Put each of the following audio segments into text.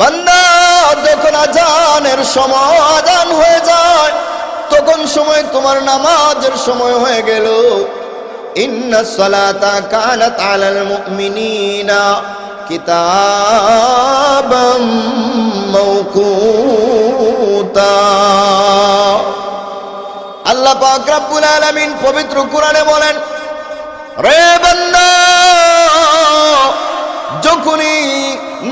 বান্দা, যখন আজানের সময় আজান হয়ে যায়, তখন সময় তোমার নামাজের সময় হয়ে গেল। আল্লাহ পাক রব্বুল আলামিন পবিত্র কোরআনে বলেন, রে বান্দা, যখনই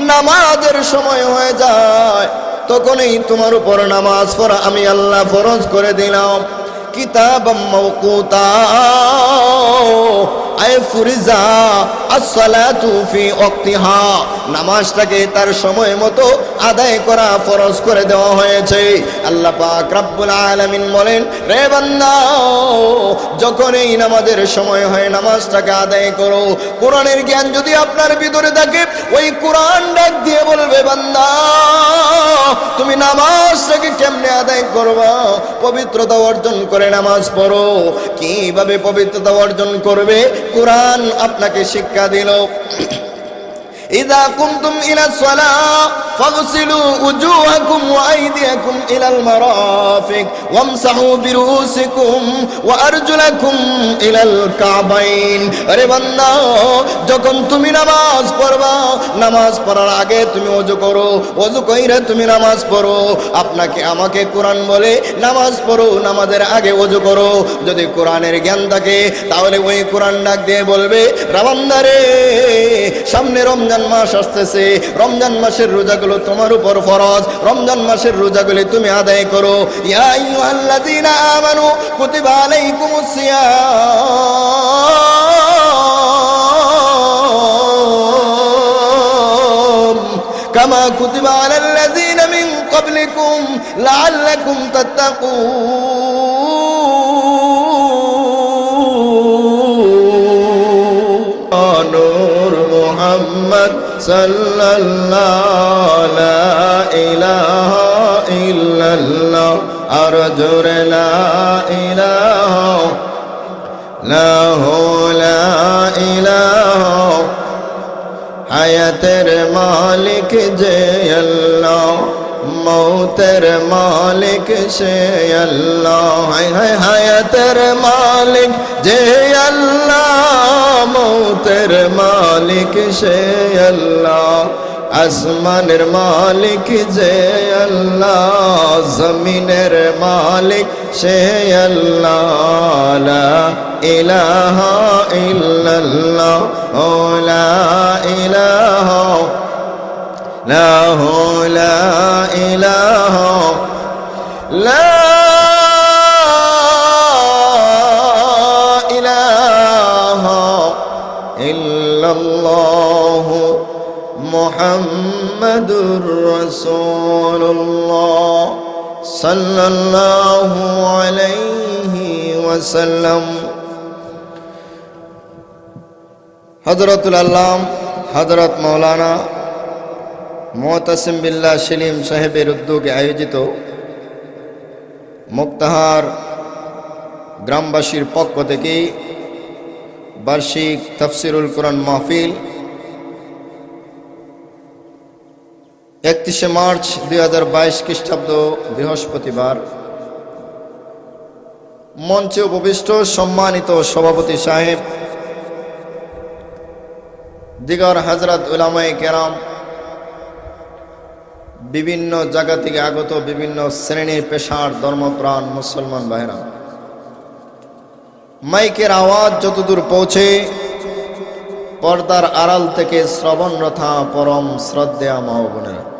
নামাজের সময় হয়ে যায় তখনই তোমার উপর নামাজ পড়া আমি আল্লাহ ফরজ করে দিলাম। কিতাব মৌকুতা আয় ফুরিজা, আসসালাতু ফি ওয়াক্তিহা। নামাজটাকে তার সময় মতো আদায় করা ফরজ করে দেওয়া হয়েছে। আল্লাহ পাক রব্বুল আলামিন বলেন, রে বান্দা, যখন এই নামাজের সময় হয় নামাজটাকে আদায় করো। কোরআনের জ্ঞান যদি আপনার ভিতরে থাকে, ওই কোরআন ডাক দিয়ে বলবে, বান্দা, তুমি নামাজটাকে কেমনে আদায় করবা? পবিত্রতা অর্জন করে নামাজ পড়ো। কীভাবে পবিত্রতা অর্জন করবে? কোরআন আপনাকে শিক্ষা দিল। إذا قمتم إلى الصلاة فاغسلوا وجوهكم وأيديكم إلى المرافق وامسحوا برؤوسكم وأرجلكم إلى الكعبين আরে বান্দা যখন তুমি নামাজ পড়বা নামাজ পড়ার আগে তুমি ওযু করো ওযু কইরা তুমি নামাজ পড়ো আপনাকে আমাকে কোরআন বলে নামাজ পড়ো নামাজের আগে ওযু করো যদি কোরআনের জ্ঞান থাকে তাহলে ওই কোরআন ডাক দিয়ে বলবে রাবান্দারে সামনে রমজান মাস আসতেছে। রমজান মাসের রোজাগুলো তোমার উপর ফরজ। রমজান মাসের রোজাগুলি তুমি আদায় করো। আমানু কুতিবা আলাইকুমুস সিয়াম ক্বাবলিকুম লাআল্লাকুম তাত্তাকুন। মুহাম্মদ সাল্লাল্লাহু লা ইলাহা ইল্লাল্লাহ, আর জোরে লা ইলাহা, লাহু লা ইলাহা, হায়াতের মালিক যে আল্লাহ, মৌতের মালিক সে আল্লাহ হায় হায়াতের মালিক যে আল্লাহ। মৌতের মালিক সে আল্লাহ, আসমানের মালিক যে আল্লাহ, জমিনের মালিক সে আল্লাহ ইলাহ ইল্লাল্লাহ, ও লা ইলাহ, লা মুহাম্মাদুর রাসূলুল্লাহ সাল্লাল্লাহু আলাইহি ওয়াসাল্লাম হযরতুল আল্লাম হযরত মাওলানা মোহতাসিম বিল্লাহ সেলিম সাহেবের উদ্যোগে আয়োজিত মুক্তাহার গ্রামবাসীর পক্ষ থেকে বার্ষিক তফসিরুল কোরআন মাহফিল একত্রিশে মার্চ দুই হাজার বাইশ খ্রিস্টাব্দ বৃহস্পতিবার। মঞ্চে উপবিষ্ট সম্মানিত সভাপতি সাহেব, দিগর হজরত উলামাই কেরাম, বিভিন্ন জায়গা থেকে আগত বিভিন্ন শ্রেণির পেশার ধর্মপ্রাণ মুসলমান ভাইরা মাইকের আওয়াজ যতদূর পৌঁছে পর্দার আড়াল থেকে শ্রবণরথা পরম শ্রদ্ধেয়া মা বোনেরা।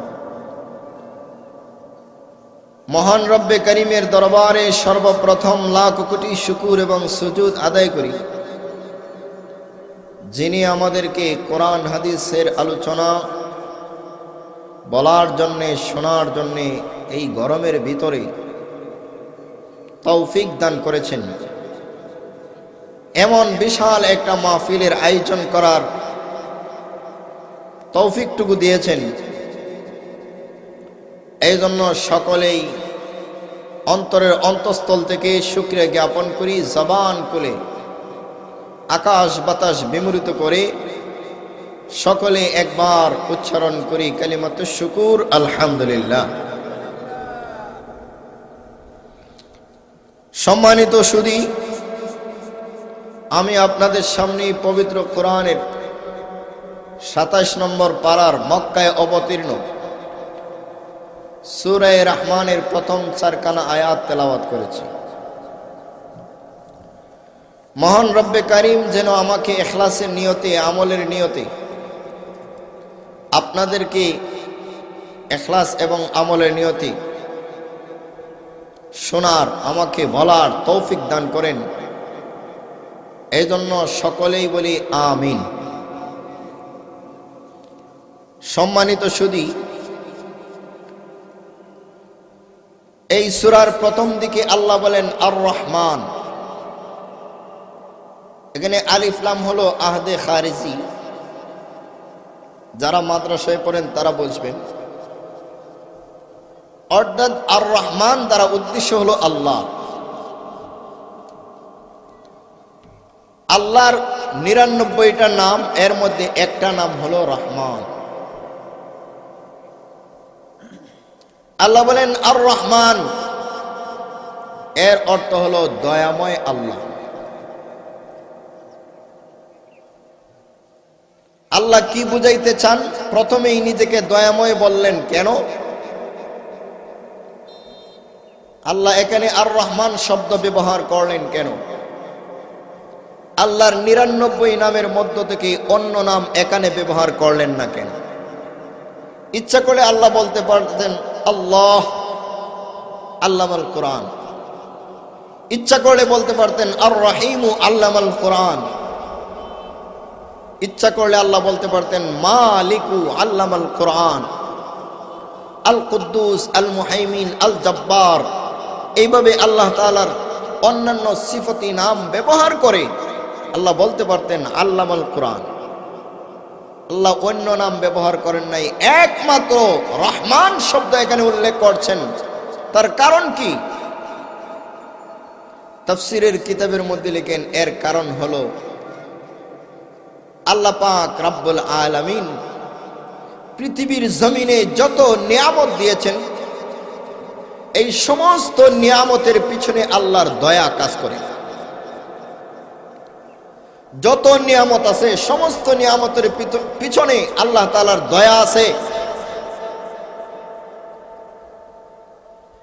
মহান রব্বে করিমের দরবারে সর্বপ্রথম লাখ কোটি শুকুর এবং সুজুদ আদায় করি। যিনি আমাদেরকে কোরআন, হাদিসের আলোচনা বলার জন্যে, শোনার জন্যে এই গরমের ভিতরে তৌফিক দান করেছেন। এমন বিশাল একটা মাহফিলের আয়োজন করার তৌফিকটুকু দিয়েছেন। এই জন্য সকলেই অন্তরের অন্তঃস্থল থেকে শুক্রিয়া জ্ঞাপন করি, জবান খুলে, আকাশ বাতাস বিমূরিত করে, সকলে একবার উচ্চারণ করি, কালিমাত শুকুর, আলহামদুলিল্লাহ। সম্মানিত সুদী, আমি আপনাদের সামনে পবিত্র কোরআনের সাতাশ নম্বর পাড়ার মক্কায় অবতীর্ণ। সুরায় রহমানের প্রথম চারখানা আয়াত তেলাওয়াত করেছি। মহান রব্বে কারিম যেন আমাকে এখলাসের নিয়তে, আমলের নিয়তে আপনাদেরকে এখলাস এবং আমলের নিয়তে শোনার, আমাকে বলার তৌফিক দান করেন। এই জন্য সকলেই বলি আমিন। সম্মানিত সুদী এই সুরার প্রথম দিকে আল্লাহ বলেন আর রহমান এখানে আলিফলাম হলো আহদে খারিজি। যারা মাদ্রাসায় পড়েন তারা বুঝবেন। অর্থাৎ আর রহমান দ্বারা উদ্দেশ্য হলো আল্লাহ। আল্লাহর নিরানব্বইটা নাম, এর মধ্যে একটা নাম হলো রহমান। আল্লাহ বলেন আর রহমান এর অর্থ হলো দয়াময় আল্লাহ। আল্লাহ কি বুঝাইতে চান? প্রথমেই নিজেকে দয়াময় বললেন, কেন? আল্লাহ এখানে আর রহমান শব্দ ব্যবহার করলেন, কেন? আল্লাহর নিরানব্বই নামের মধ্য থেকে অন্য নাম এখানে ব্যবহার করলেন না, কেন? ইচ্ছা করে আল্লাহ বলতে পারতেন আল্লাহ, আল্লামাল কোরআন। ইচ্ছা করলে বলতে পারতেন আর রাহিমু আল্লামাল কোরআন। ইচ্ছা করলে আল্লাহ বলতে পারতেন, মালিকু আল্লামাল কোরআন। আল কুদ্দুস আল মুহাইমিন আল জব্বার এইভাবে আল্লাহ তালার অন্যান্য সিফতি নাম ব্যবহার করে আল্লাহ বলতে পারতেন, আল্লামাল কোরআন। আল্লাহ অন্য নাম ব্যবহার করেন নাই। একমাত্র রহমান শব্দ এখানে উল্লেখ করছেন। তার কারণ কি? তফসিরের কিতাবের মধ্যে লিখেন, এর কারণ হলো, আল্লাহ পাক রাব্বুল আলামিন পৃথিবীর জমিনে যত নিয়ামত দিয়েছেন, এই সমস্ত নিয়ামতের পিছনে আল্লাহর দয়া কাজ করে। যত নিয়ামত আছে, সমস্ত নিয়ামতের পিছনে আল্লাহ তালার দয়া আছে।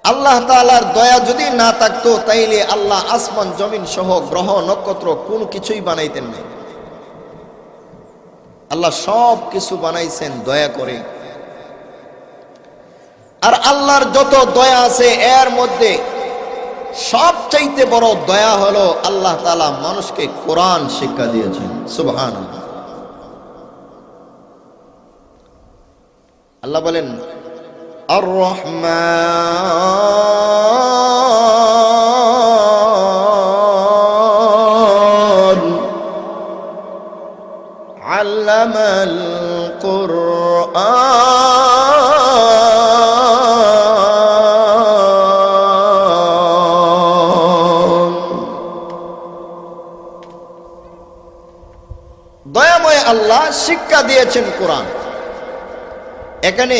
আল্লাহ তালার দয়া যদি না থাকতো, তাইলে আল্লাহ আসমান, জমিন সহ গ্রহ, নক্ষত্র কোন কিছুই বানাইতেন না আল্লাহ সব কিছু বানাইছেন দয়া করে। আর আল্লাহর যত দয়া আছে, এর মধ্যে সবচাইতে বড় দয়া হলো আল্লাহ তালা মানুষকে কোরআন শিক্ষা দিয়েছেন। সুবহান আল্লাহ বলেন আর রহমান আল্লামাল আল্লাহ শিক্ষা দিয়েছেন কোরআন। এখানে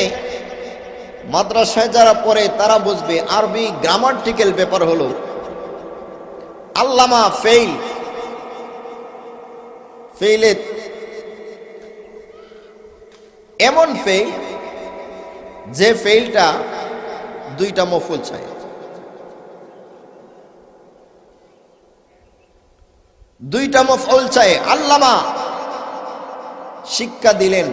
মাদ্রাসায় যারা পড়ে, তারা বুঝবে আরবি গ্রামাটিক্যাল ব্যাপার হলো, আল্লামা ফেইল, ফেইলে এমন ফেইল যে ফেইলটা দুইটা মফুল চাই। দুইটা মফল চাই, আল্লামা শিক্ষা দিলেন।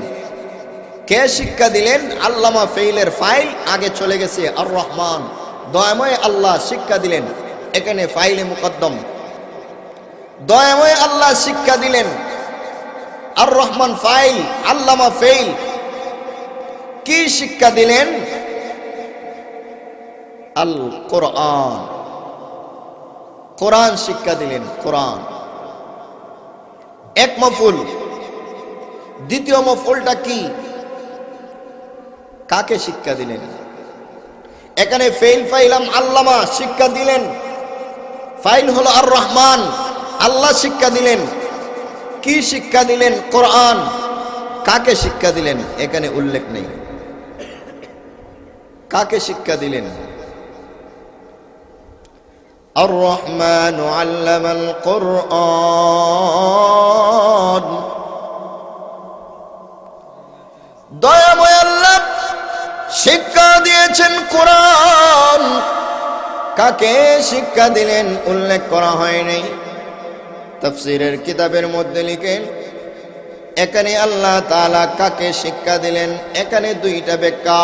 কে শিক্ষা দিলেন? আল্লামা ফেইলের ফাইল, আগে চলে গেছে আর রহমান দয়াময় আল্লাহ শিক্ষা দিলেন, এখানে ফাইলে মুকদ্দম। দয়াময় আল্লাহ শিক্ষা দিলেন আর রহমান ফাইল, আল্লামা ফেইল। কি শিক্ষা দিলেন? আল কোরআন কোরআন শিক্ষা দিলেন, কোরআন। এক মফুল দ্বিতীয় মফলটা কি? কাকে শিক্ষা দিলেন? এখানে ফেইল ফাইলাম আল্লামা শিক্ষা দিলেন। ফাইল হলো আর রহমান আল্লাহ শিক্ষা দিলেন। কি শিক্ষা দিলেন? কোরআন। কাকে শিক্ষা দিলেন? এখানে উল্লেখ নেই। কাকে শিক্ষা দিলেন? আর রহমান আল্লামাল কোরআন। দয়াময় আল্লাহ শিক্ষা দিয়েছেন কোরআন। কাকে শিক্ষা দিলেন? উল্লেখ করা হয়নি। তফসিরের কিতাবের মধ্যে লিখেন, এখানে আল্লাহ তাআলা কাকে শিক্ষা দিলেন? এখানে দুইটা ব্যাখ্যা।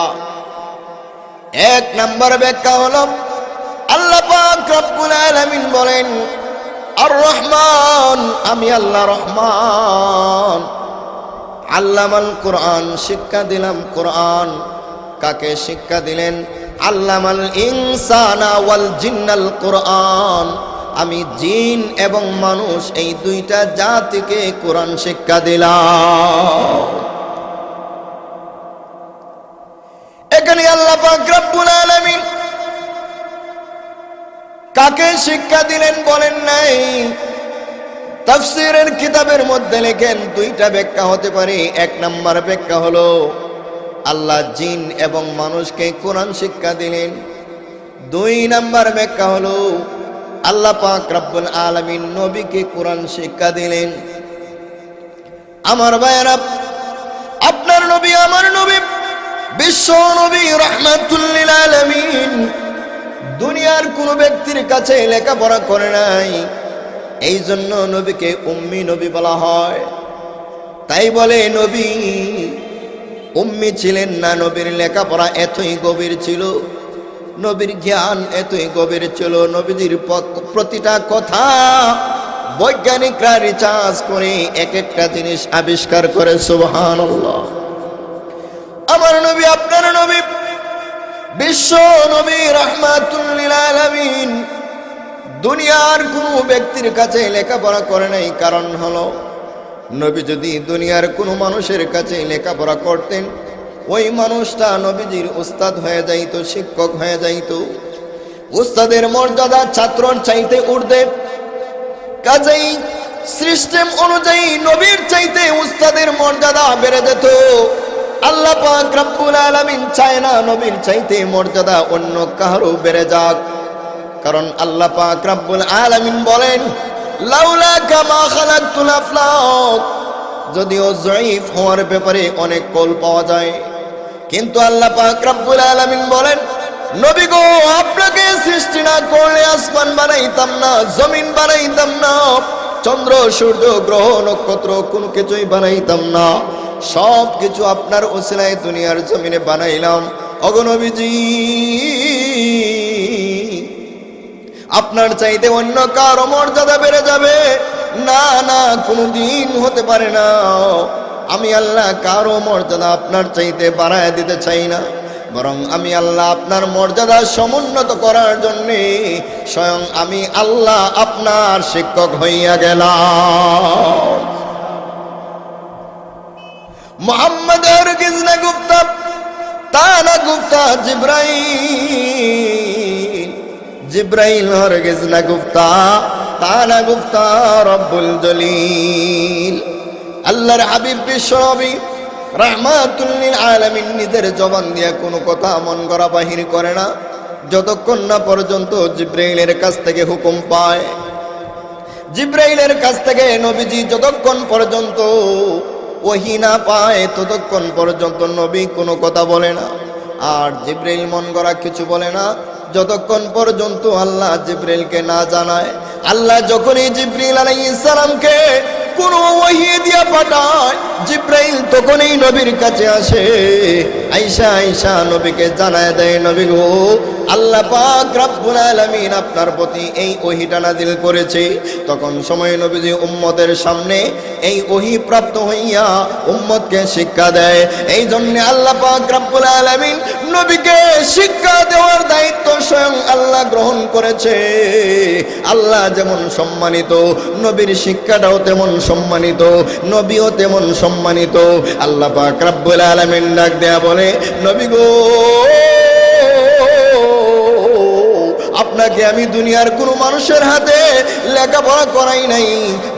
এক নম্বর ব্যাখ্যা হল, আল্লাহ আলামিন বলেন, আর রহমান, আমি আল্লাহ রহমান। আল্লামাল কোরআন, শিক্ষা দিলাম কোরআন। কাকে শিক্ষা দিলেন? আল্লামাল ইনসানা ওয়াল জিন্নাল কোরআন। আমি জিন এবং মানুষ, এই দুইটা জাতিকে কোরআন শিক্ষা দিলাম। এখানে আল্লাহ রব্বুল আলামিন কাকে শিক্ষা দিলেন বলেন নাই? তাফসিরের কিতাবের মধ্যে লেখেন, দুইটা ব্যাখ্যা হতে পারে। এক নাম্বার ব্যাখ্যা হলো, আল্লাহ জিন এবং মানুষকে কোরআন শিক্ষা দিলেন। দুই নাম্বার ব্যাখ্যা হলো, আল্লাহ পাক রব্বুল আলামিন নবীকে কোরআন শিক্ষা দিলেন। আমার ভাইয়েরা, আপনার নবী, আমার নবী, বিশ্ব নবী রহমাতুল্লিল আলামিন, দুনিয়ার কোন ব্যক্তির কাছে লেখাপড়া করে নাই। এই জন্য নবীকে উম্মি নবী বলা হয়। তাই বলে নবী, উম্মি ছিলেন না, নবীর লেখাপড়া এতই গভীর ছিল, নবীর জ্ঞান এতই গভীর ছিল, নবীজির প্রতিটা কথা বৈজ্ঞানিকরা রিচার্জ করে এক একটা জিনিস আবিষ্কার করে সুবহান আমার নবী, আপনার নবী, বিশ্ব নবী রহমাতুল্লিল আলামিন দুনিয়ার কোনো ব্যক্তির কাছে লেখাপড়া করে নাই, কারণ হলো, নবী যদি দুনিয়ার কোনো মানুষের কাছে লেখাপড়া করতেন, ওই মানুষটা নবীজির উস্তাদ হয়ে যাইতো, শিক্ষক হয়ে যাইতো। উস্তাদের মর্যাদা ছাত্রর চাইতে উঠবে কাজেই সিস্টেম অনুযায়ী নবীর চাইতে উস্তাদের মর্যাদা বেড়ে যেত। আল্লাহ পাক চায় না নবীর চাইতে মর্যাদা অন্য কারও বেড়ে যাক। কারণ আল্লাহ পাক রব্বুল আলামিন বলেন, লাউলা কামা খালাকতুল আফলাক। যদিও জয়ীফ হওয়ার ব্যাপারে অনেক কল পাওয়া যায়, কিন্তু আল্লাহ পাক রব্বুল আলামিন বলেন, নবী গো, আপনাকে সৃষ্টি না করলে আসমান বানাইতাম না, জমিন বানাইতাম না, চন্দ্র, সূর্য, গ্রহ, নক্ষত্র, কোনো কিছুই বানাইতাম না। সব কিছু আপনার ওসিলায় দুনিয়ার জমিনে বানাইলাম। অগনবীজি আপনার চাইতে অন্য কারও মর্যাদা বেড়ে যাবে। না না কোনো দিন হতে পারে না। আমি আল্লাহ কারও মর্যাদা আপনার চাইতে বাড়ায় দিতে চাই না। বরং আমি আল্লাহ আপনার মর্যাদা সমুন্নত করার জন্যে স্বয়ং আমি আল্লাহ আপনার শিক্ষক হইয়া গেলাম। মোহাম্মদ গুপ্তা, তানা গুপ্তা জিব্রাইল। জিব্রাইল হরগিজ না গুপ্তা তানা গুপ্তা রব্বুল জলিল। আল্লাহর হাবিব বিশ্বনবী রাহমাতুল্লিল আলামিন নিজের জবান দিয়া কোনো কথা মন করা বাহির করে না। যতক্ষণ না পর্যন্ত জিব্রাইলের কাছ থেকে হুকুম পায়। জিব্রাইলের কাছ থেকে নবীজি যতক্ষণ পর্যন্ত ওহি না পায়, ততক্ষণ পর্যন্ত নবী কোনো কথা বলে না। আর জিব্রাইল মন করা কিছু বলে না। যতক্ষণ পর্যন্ত আল্লাহ জিব্রিলকে না জানায় আল্লাহ যখনই জিব্রিল আলাইহিস সালামকে দিয়া জিব্রাইল তখনই নবীর কাছে আসে। আইসা আইসা নবীকে দেয়, নবী গো আপনার প্রতি এই ওহিটা নাজিল করেছে। তখন সময় নবীজি উম্মতের সামনে এই ওহি প্রাপ্ত হইয়া উম্মতকে শিক্ষা দেয়। এই জন্য আল্লাহ পাক রব্বুল আলামিন নবীকে শিক্ষা দেওয়ার দায়িত্ব স্বয়ং আল্লাহ গ্রহণ করেছে। আল্লাহ যেমন সম্মানিত, নবীর শিক্ষাটাও তেমন সম্মানিত নবীও তেমন সম্মানিত। আল্লাহ পাক রাব্বুল আলামিন ডাক দেয়া বলে নবী গো! আপনাকে আমি দুনিয়ার কোনো মানুষের হাতে লেখাপড়া করাই নাই,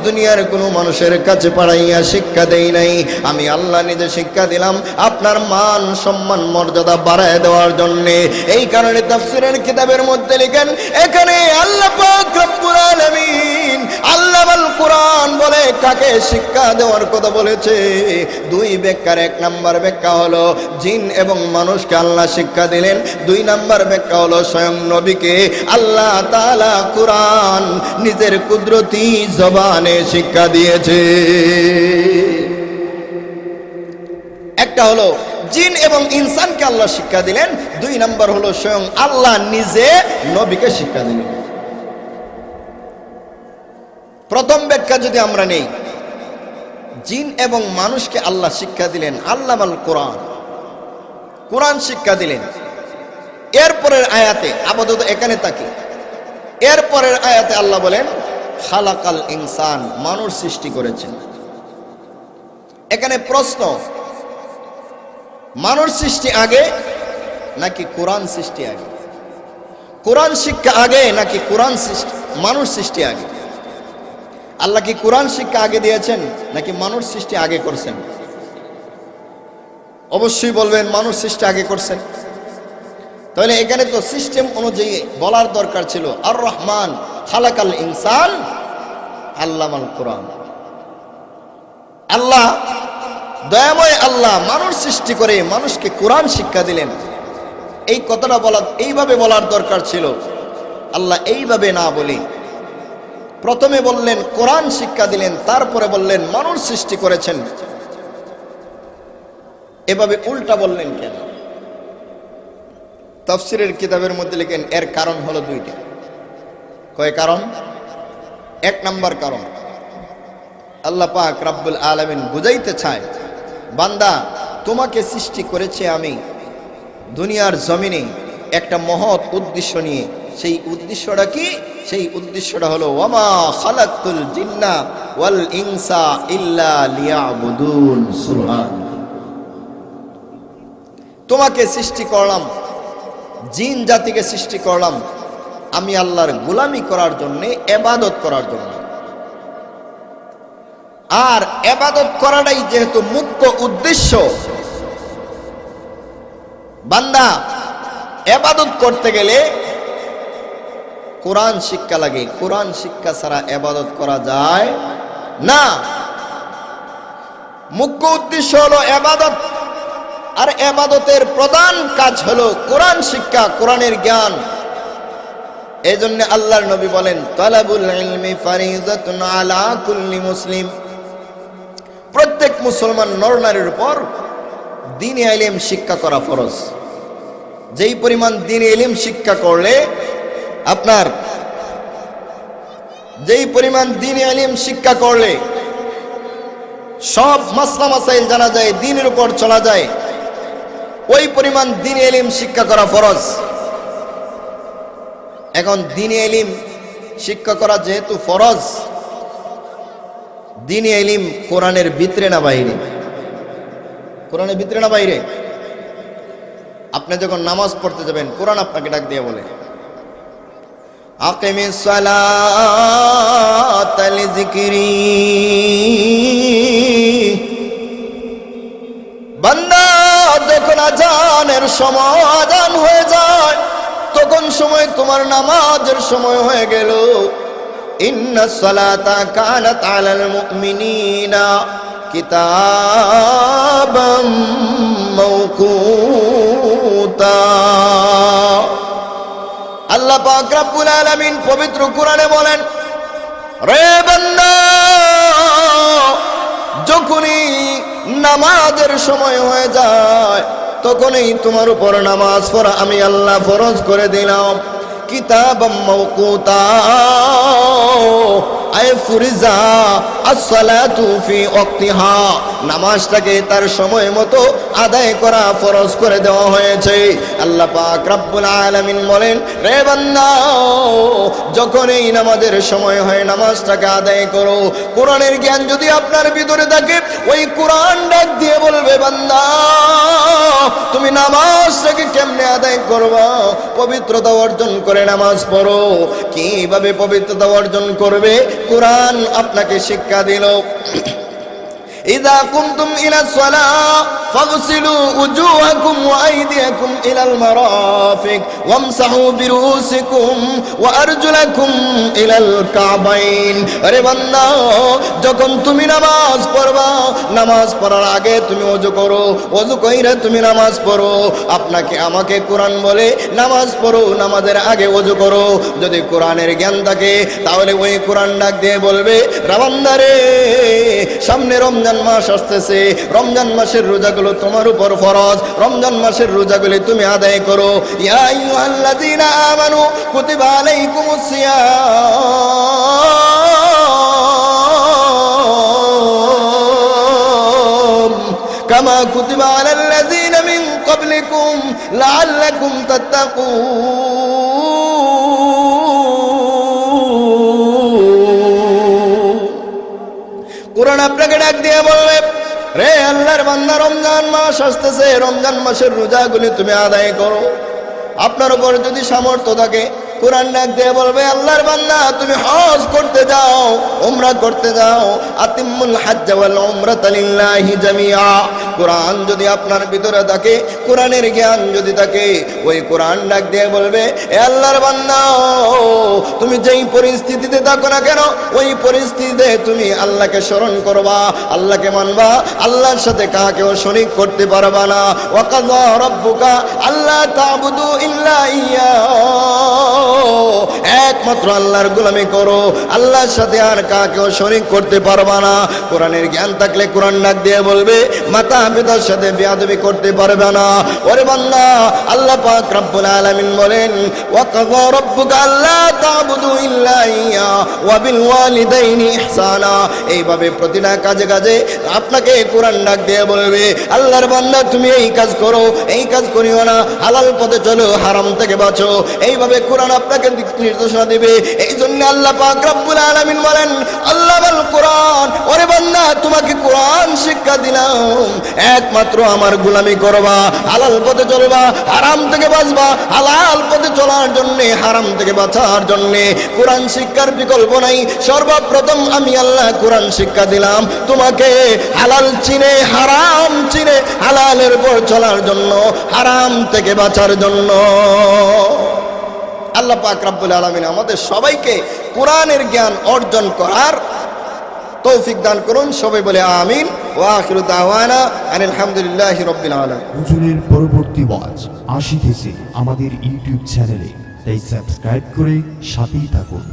দুনিয়ার কোনো মানুষের কাছে পড়াইয়া শিক্ষা দেই নাই। আমি আল্লাহ নিজে শিক্ষা দিলাম আপনার মান, সম্মান, মর্যাদা বাড়ায় দেওয়ার জন্যে। এই কারণে তাফসিরের কিতাবের মধ্যে লিখেন, এখানে আল্লাহ আলামিন আল্লাহ আল কোরআন বলে কাকে শিক্ষা দেওয়ার কথা বলেছে? দুই ব্যাখ্যার, এক নাম্বার ব্যাখ্যা হলো, জিন এবং মানুষকে আল্লাহ শিক্ষা দিলেন। দুই নাম্বার ব্যাখ্যা হলো, স্বয়ং নবীকে আল্লাহ তাআলা কোরআন নিজের কুদরতি জবানে শিক্ষা দিয়েছে। একটা হলো, জিন এবং ইনসানকে আল্লাহ শিক্ষা দিলেন। দুই নম্বর হলো, স্বয়ং আল্লাহ নিজে নবীকে শিক্ষা দিলেন। প্রথম ব্যাখ্যা যদি আমরা নেই, জিন এবং মানুষকে আল্লাহ শিক্ষা দিলেন আল্লাহ আল কোরআন। কোরআন শিক্ষা দিলেন। এরপরের আয়াতে, আপাতত এখানে তাকে এরপরের আয়াতে আল্লাহ বলেন, খালাকাল ইনসান, মানুষ সৃষ্টি করেছেন। এখানে প্রশ্ন, মানুষ সৃষ্টি আগে নাকি কোরআন সৃষ্টি আগে? কোরআন শিক্ষা আগে নাকি কোরআন সৃষ্টি, মানুষ সৃষ্টি আগে? আল্লাহ কি কোরআন শিক্ষা আগে দিয়েছেন নাকি মানুষ সৃষ্টি আগে করছেন? অবশ্যই বলবেন, মানুষ সৃষ্টি আগে করছেন। তাহলে এখানে তো সিস্টেম অনুযায়ী বলার দরকার ছিল আর রহমান খালাকাল ইনসান আল্লামাল কোরআন। আল্লাহ, দয়াময় আল্লাহ মানুষ সৃষ্টি করে মানুষকে কোরআন শিক্ষা দিলেন। এই কথাটা বলা, এইভাবে বলার দরকার ছিল। আল্লাহ এইভাবে না বলি। প্রথমে বললেন, কোরআন শিক্ষা দিলেন, তারপরে বললেন, মানুষ সৃষ্টি করেছেন। এভাবে উল্টা বললেন কেন? তফসিরের কিতাবের মধ্যে লিখেন, এর কারণ হলো দুইটি। কয় কারণ? এক নম্বর কারণ, আল্লাহ পাক রাব্বুল আলামিন বুঝাইতে চায়, বান্দা, তোমাকে সৃষ্টি করেছে আমি দুনিয়ার জমিনে একটা মহৎ উদ্দেশ্য নিয়ে। সেই উদ্দেশ্যটা কি? সেই উদ্দেশ্যটা হলো, ওয়ামা খালাকুল জিন্না ওয়াল ইনসা ইল্লা লিয়াবুদুন সুবহান তোমাকে সৃষ্টি করলাম জিন জাতিকে সৃষ্টি করলাম আমি আল্লাহর গোলামি করার জন্য, এবাদত করার জন্য। আর এবাদত করাটাই যেহেতু মুখ্য উদ্দেশ্য, বান্দা, এবাদত করতে গেলে কোরআন শিক্ষা লাগে। কোরআন শিক্ষা ছাড়া এবাদত করা যায় না। মুখ্য উদ্দেশ্য হলো এবাদত। আর এবাদতের প্রধান কাজ হলো কোরআন শিক্ষা, কোরআনের জ্ঞান। এই জন্য আল্লাহর নবী বলেন মুসলিম। প্রত্যেক মুসলমান নরনারীর উপর দিন এলিম শিক্ষা করা ফরজ। যেই পরিমাণ দিন এলিম শিক্ষা করলে আপনার যেই পরিমাণ দিন এলিম শিক্ষা করলে সব মাসলা মাসাইল জানা যায়, দিনের উপর চলা যায়। ওই পরিমাণ দিন এলিম শিক্ষা করা ফরজ। এখন দিন এলিম শিক্ষা করা যেহেতু ফরজ, দিন এলিম কোরআনের ভিতরে না বাইরে? কোরআনের ভিতরে না বাইরে? আপনি যখন নামাজ পড়তে যাবেন, কোরআন আপনাকে ডাক দিয়ে বলে আকিমি সালাত যখন আজানের সময় আজান হয়ে যায়। তখন সময় তোমার নামাজের সময় হয়ে গেল। আল্লাহ পাক রব্বুল পবিত্র কোরআনে বলেন, রে বান্দা, যখনই নামাজের সময় হয়ে যায়, তখনই তোমার উপর নামাজ পড়া আমি আল্লাহ ফরজ করে দিলাম। কিতাব মৌকুতা আয় ফুরিজা, আসসালাতু ফি নামাজটাকে তার সময় মতো আদায় করা ফরজ করে দেওয়া হয়েছে। আল্লাহ পাক রব্বুল আলামিন বলেন, রে বান্দা, যখন এই নামাজের সময় হয়, নামাজটাকে আদায় করো। কোরআনের জ্ঞান যদি আপনার ভিতরে থাকে, ওই কোরআন ডাক দিয়ে বলবে, বান্দা, তুমি নামাজটাকে কেমনে আদায় করবা? পবিত্রতা অর্জন করে নামাজ পড়ো। কীভাবে পবিত্রতা অর্জন করবে? কোরআন আপনাকে শিক্ষা দিল। إذا قمتم إلى الصلاة فاغسلوا وجوهكم وأيديكم إلى المرافق وامسحوا برؤوسكم وأرجلكم إلى الكعبين আরে বান্দা যখন তুমি নামাজ পড়বা নামাজ পড়ার আগে তুমি ওযু করো ওযু কইরা তুমি নামাজ পড়ো আপনাকে আমাকে কোরআন বলে নামাজ পড়ো নামাজের আগে ওযু করো যদি কোরআনের জ্ঞান থাকে তাহলে ওই কোরআন ডাক দিয়ে বলবে রাবান্দারে সামনে রমজান মাস আসতেছে। রমজান মাসের রোজাগুলো তোমার উপর ফরজ। রমজান মাসের রোজাগুলি তুমি আদায় করো। ইয়া আইয়ুহাল্লাযীনা আমানু কুতিবা আলাইকুমুস সিয়াম। তাত্তাকুন। আপনাকে ডাক দিয়ে বলবে, রে আল্লাহর বান্দা, রমজান মাস আসতেছে, রমজান মাসের রোজাগুলি তুমি আদায় করো। আপনার উপর যদি সামর্থ্য থাকে কোরআন ডাক দিয়ে বলবে, আল্লাহর বান্দা, তুমি হজ করতে যাও, উমরা করতে যাও। আতিমুল হাজ্জ ওয়াল উমরাতা লিল্লাহি জামিআ। কোরআন যদি আপনার ভিতরে থাকে, কোরআনের জ্ঞান যদি থাকে, ওই কোরআন ডাক দিয়ে বলবে, এ আল্লাহর বান্দা, তুমি যেই পরিস্থিতিতে থাকো না কেন, ওই পরিস্থিতিতে তুমি আল্লাহকে স্মরণ করবা, আল্লাহকে মানবা, আল্লাহর সাথে কাকেও শরিক করতে পারবা না। ওয়াকাযা রাব্বুকা আল্লাহ তা'বুদু ইল্লা ইয়া। একমাত্র আল্লাহর গোলামি করো। আল্লাহর সাথে আর কাকেও শরিক করতে পারবা না। কোরআনের জ্ঞান থাকলে কোরআন ডাক দিয়ে বলবে, মাতা পিতার সাথে বেয়াদবি করতে পারবে না। ওরে বান্দা, আল্লাহ পাক রব্বুল আলামিন বলেন ওয়াকাযা রাব্বুকা আল্লা তা'বুদু ইল্লা ইয়া, ওয়া বিল ওয়ালিদাইনি ইহসানা। এইভাবে প্রতিটা কাজে কাজে আপনাকে কোরআন ডাক দিয়ে বলবে, আল্লাহর বান্দা, তুমি এই কাজ করো, এই কাজ করিও না। হালাল পথে চলো, হারাম থেকে বাঁচো। এইভাবে কোরআন আপনাকে দিক নির্দেশনা দিবে। এই জন্য আল্লাহ পাক রব্বুল আলামিন বলেন, আল্লাহ বল কোরআন। ওরে বান্দা, তোমাকে কোরআন শিক্ষা দিলাম। একমাত্র আমার গোলামি করবা, হালাল পথে চলবা, হারাম থেকে বাঁচবা, হালাল পথে চলার জন্য, হারাম থেকে বাঁচার জন্য। কোরআন শিক্ষার বিকল্প নাই। সর্বপ্রথম আমি আল্লাহ কোরআন শিক্ষা দিলাম। তোমাকে হালাল চিনে, হারাম চিনে, হালালের উপর চলার জন্য, হারাম থেকে বাঁচার জন্য। আল্লাহ পাক রাব্বুল আলামিন আমাদের সবাইকে কোরআনের জ্ঞান অর্জন করার তৌফিক দান করুন, সবাই বলে আমিন। ওয়া আখিরু দাওয়ানা আনিল হামদুলিল্লাহি রাব্বিল হুজুরের পরবর্তী ওয়াজ আসিতেছে আমাদের ইউটিউব চ্যানেলে। তাই সাবস্ক্রাইব করে সাথেই থাকুন।